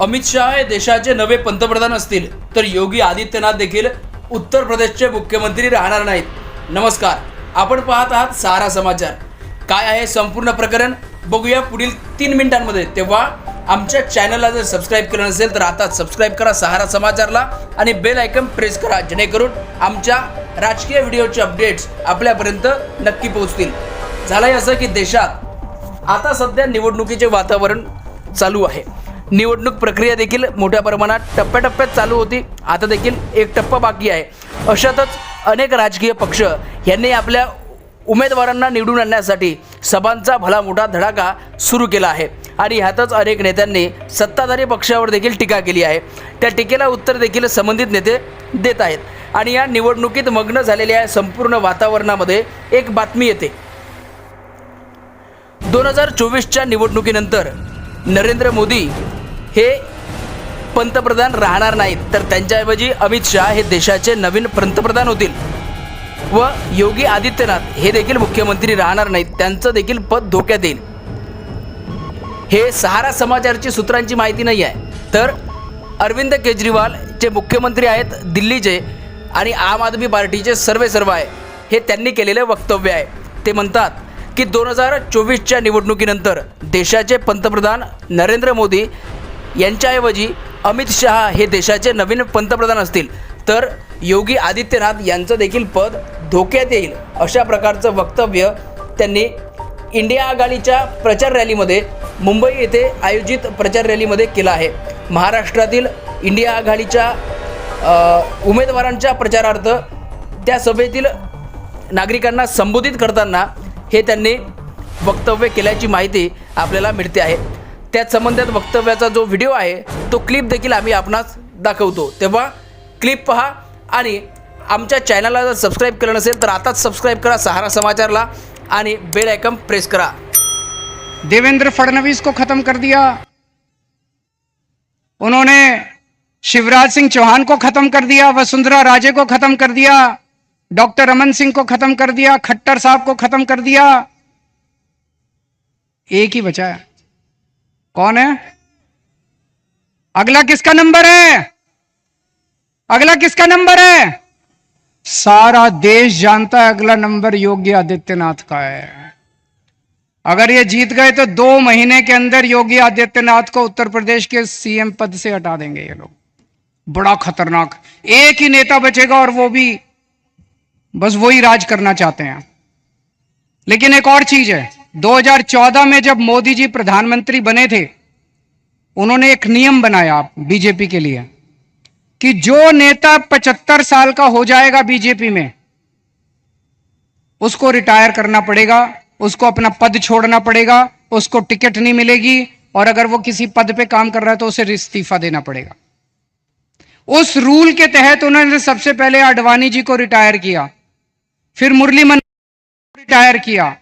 अमित शहा हे देशाचे नवे पंतप्रधान असतील तर योगी आदित्यनाथ देखील उत्तर प्रदेशचे मुख्यमंत्री राहणार नाहीत. नमस्कार आपण पाहत आहात सारा समाचार. काय आहे संपूर्ण प्रकरण? बघूया पुढील तीन मिनिटांमध्ये. तेव्हा आमच्या चॅनलला जर सबस्क्राईब केलं नसेल तर आता सबस्क्राईब करा सहारा समाचारला आणि बेल आयकन प्रेस करा जेणेकरून आमच्या राजकीय व्हिडिओचे अपडेट्स आपल्यापर्यंत नक्की पोहोचतील. झालंय असं की देशात आता सध्या निवडणुकीचे वातावरण चालू आहे. निवडणूक प्रक्रिया देखील मोठ्या प्रमाणात टप्प्याटप्प्यात चालू होती. आता देखील एक टप्पा बाकी आहे. अशातच अनेक राजकीय पक्ष यांनी आपल्या उमेदवारांना निवडून आणण्यासाठी सभांचा भला मोठा धडाका सुरू केला आहे. आणि ह्यातच अनेक नेत्यांनी सत्ताधारी पक्षावर देखील टीका केली आहे. त्या टीकेला उत्तर देखील संबंधित नेते देत आहेत. आणि या निवडणुकीत मग्न झालेल्या संपूर्ण वातावरणामध्ये एक बातमी येते. दोन हजार चोवीसच्या निवडणुकीनंतर नरेंद्र मोदी हे पंतप्रधान राहणार नाहीत. तर त्यांच्याऐवजी अमित शहा हे देशाचे नवीन पंतप्रधान होतील. व योगी आदित्यनाथ हे देखील मुख्यमंत्री राहणार नाहीत. त्यांचं देखील पद धोक्यात येईल. हे सहारा समाचारची सूत्रांची माहिती नाही आहे. तर अरविंद केजरीवाल जे मुख्यमंत्री आहेत दिल्लीचे आणि आम आदमी पार्टीचे सर्वे सर्व आहे हे त्यांनी केलेले वक्तव्य आहे. ते म्हणतात की दोन हजार चोवीसच्या निवडणुकीनंतर देशाचे पंतप्रधान नरेंद्र मोदी यांच्याऐवजी अमित शहा हे देशाचे नवीन पंतप्रधान असतील. तर योगी आदित्यनाथ यांचं देखील पद धोक्यात येईल अशा प्रकारचं वक्तव्य त्यांनी इंडिया आघाडीच्या प्रचार रॅलीमध्ये मुंबई येथे आयोजित प्रचार रॅलीमध्ये केला आहे. महाराष्ट्रातील इंडिया आघाडीच्या उमेदवारांच्या प्रचारार्थ त्या सभेतील नागरिकांना संबोधित करताना हे त्यांनी वक्तव्य केल्याची माहिती आपल्याला मिळते आहे. त्याच संबंधात वक्तव्याचा जो व्हिडिओ आहे तो क्लिप देखील आम्ही आपणास दाखवतो. क्लिप पहा आणि आमच्या चॅनलला जर सबस्क्राईब केलं नसेल, तर आताच सबस्क्राईब करा, सहारा समाचारला आणि बेल आयकन प्रेस करा. देवेंद्र फडणवीस को खत्म कर दिया. उन्होंने शिवराज सिंह चौहान को खत्म कर दिया, वसुंधरा राजे को खत्म कर दिया, डॉक्टर रमन सिंह को खत्म कर दिया, खट्टर साहब को खत्म कर दिया। एक ही बचा है। कौन है? अगला किसका नंबर है? अगला किसका नंबर है? सारा देश जानता है अगला नंबर योगी आदित्यनाथ का है। अगर ये जीत गए तो दो महीने के अंदर योगी आदित्यनाथ को उत्तर प्रदेश के सीएम पद से हटा देंगे ये लोग। बड़ा खतरनाक। एक ही नेता बचेगा और वो भी बस वही राज करना चाहते हैं। लेकिन एक और चीज़ है। 2014 में जब मोदी जी प्रधानमंत्री बने थे, उन्होंने एक नियम बनाया बीजेपी के लिए कि जो नेता 75 साल का हो जाएगा बीजेपी में, उसको रिटायर करना पड़ेगा, उसको अपना पद छोड़ना पड़ेगा, उसको टिकट नहीं मिलेगी, और अगर वो किसी पद पे काम कर रहा है तो उसे इस्तीफा देना पड़ेगा। उस रूल के तहत उन्होंने सबसे पहले आडवाणी जी को रिटायर किया, फिर मुरली मन रिटायर किया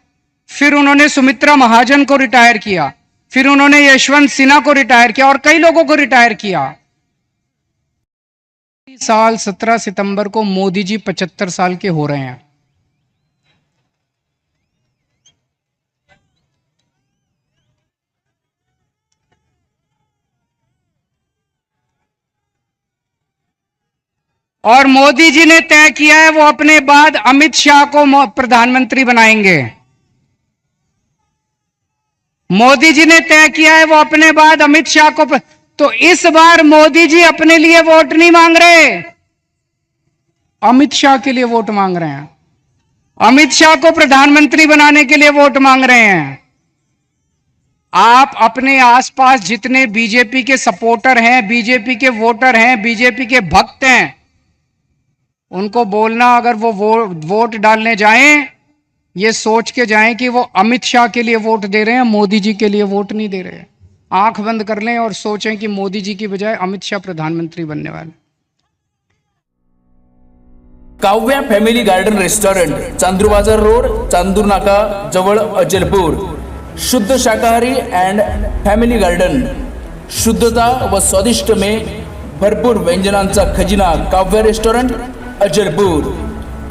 फिर उन्होंने सुमित्रा महाजन को रिटायर किया। फिर उन्होंने यशवंत सिन्हा को रिटायर किया और कई लोगों को रिटायर किया। साल 17 सितंबर को मोदी जी 75 साल के हो रहे हैं। और मोदी जी ने तय किया है वो अपने बाद अमित शाह को प्रधानमंत्री बनाएँगे। मोदी जी ने तय किया है वो अपने बाद अमित शाह को प्र- तो इस बार मोदी जी अपने लिए वोट नहीं मांग रहे। अमित शाह के लिए वोट मांग रहे हैं। अमित शाह को प्रधानमंत्री बनाने के लिए वोट मांग रहे हैं। आप अपने आसपास जितने बीजेपी के सपोर्टर हैं, बीजेपी के वोटर हैं, बीजेपी के भक्त हैं, उनको बोलना अगर वो वो वोट डालने जाएँ ये सोच के जाएँ कि वो अमित शाह के लिए वोट दे रहे हैं, मोदी जी के लिए वोट नहीं दे रहे हैं। आँख बंद कर लें और सोचें कि मोदी जी की बजाय अमित शाह प्रधानमंत्री बनने वाले Kavya family garden restaurant, Chandur Bazaar road, Chandur नाका, जवळ अचलपूर शुद्ध शाकाहारी अँड फॅमिली गार्डन। शुद्धता व स्वादिष्ट में भरपूर व्यंजनांचा खजिना काव्य रेस्टॉरंट अचलपूर